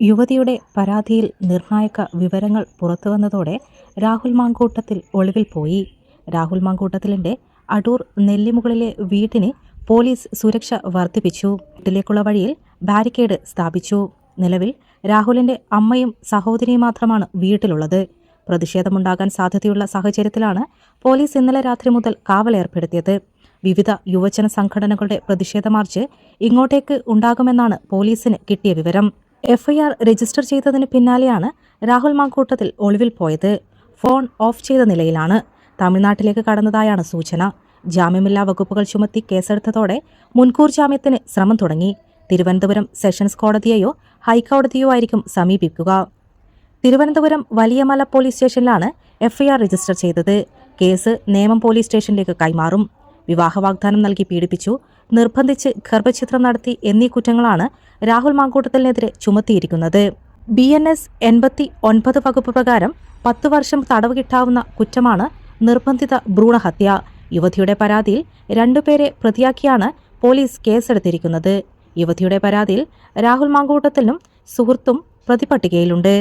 യുവതിയുടെ പരാതിയിൽ നിർണായക വിവരങ്ങൾ പുറത്തുവന്നതോടെ രാഹുൽ മാങ്കൂട്ടത്തിൽ ഒളിവിൽ പോയി. രാഹുൽ മാങ്കൂട്ടത്തിലിന്റെ അടൂർ നെല്ലിമുകളിലെ വീട്ടിന് പോലീസ് സുരക്ഷ വർദ്ധിപ്പിച്ചു. വീട്ടിലേക്കുള്ള വഴിയിൽ ബാരിക്കേഡ് സ്ഥാപിച്ചു. നിലവിൽ രാഹുലിന്റെ അമ്മയും സഹോദരിയും മാത്രമാണ് വീട്ടിലുള്ളത്. പ്രതിഷേധമുണ്ടാകാൻ സാധ്യതയുള്ള സാഹചര്യത്തിലാണ് പോലീസ് ഇന്നലെ രാത്രി മുതൽ കാവലേർപ്പെടുത്തിയത് വിവിധ യുവജന സംഘടനകളുടെ പ്രതിഷേധ മാർച്ച് ഇങ്ങോട്ടേക്ക് ഉണ്ടാകുമെന്നാണ് പോലീസിന് കിട്ടിയ വിവരം. എഫ്ഐആർ രജിസ്റ്റർ ചെയ്തതിന് പിന്നാലെയാണ് രാഹുൽ മാങ്കൂട്ടത്തിൽ ഒളിവിൽ പോയത്. ഫോൺ ഓഫ് ചെയ്ത നിലയിലാണ്. തമിഴ്നാട്ടിലേക്ക് കടന്നതായാണ് സൂചന. ജാമ്യമില്ലാ വകുപ്പുകൾ ചുമത്തി കേസെടുത്തതോടെ മുൻകൂർ ജാമ്യത്തിന് ശ്രമം തുടങ്ങി. തിരുവനന്തപുരം സെഷൻസ് കോടതിയെയോ ഹൈക്കോടതിയോ ആയിരിക്കും സമീപിക്കുക. തിരുവനന്തപുരം വലിയമല പോലീസ് സ്റ്റേഷനിലാണ് എഫ്ഐആർ രജിസ്റ്റർ ചെയ്തത്. കേസ് നേമം പോലീസ് സ്റ്റേഷനിലേക്ക് കൈമാറും. വിവാഹ വാഗ്ദാനം നൽകി പീഡിപ്പിച്ചു. നിർബന്ധിച്ച് ഗർഭചിത്രം നടത്തി എന്നീ കുറ്റങ്ങളാണ് രാഹുൽ മാങ്കൂട്ടത്തിനെതിരെ ചുമത്തിയിരിക്കുന്നത്. ബി എൻ എസ് എൺപത്തി ഒൻപത് വകുപ്പ് പ്രകാരം പത്ത് വർഷം തടവ് കിട്ടാവുന്ന കുറ്റമാണ് നിർബന്ധിത ഭ്രൂണഹത്യ. യുവതിയുടെ പരാതിയിൽ രണ്ടുപേരെ പ്രതിയാക്കിയാണ് പോലീസ് കേസെടുത്തിരിക്കുന്നത്. യുവതിയുടെ പരാതിയിൽ രാഹുൽ മാങ്കൂട്ടത്തിനും സുഹൃത്തും പ്രതിപട്ടികയിലുണ്ട്.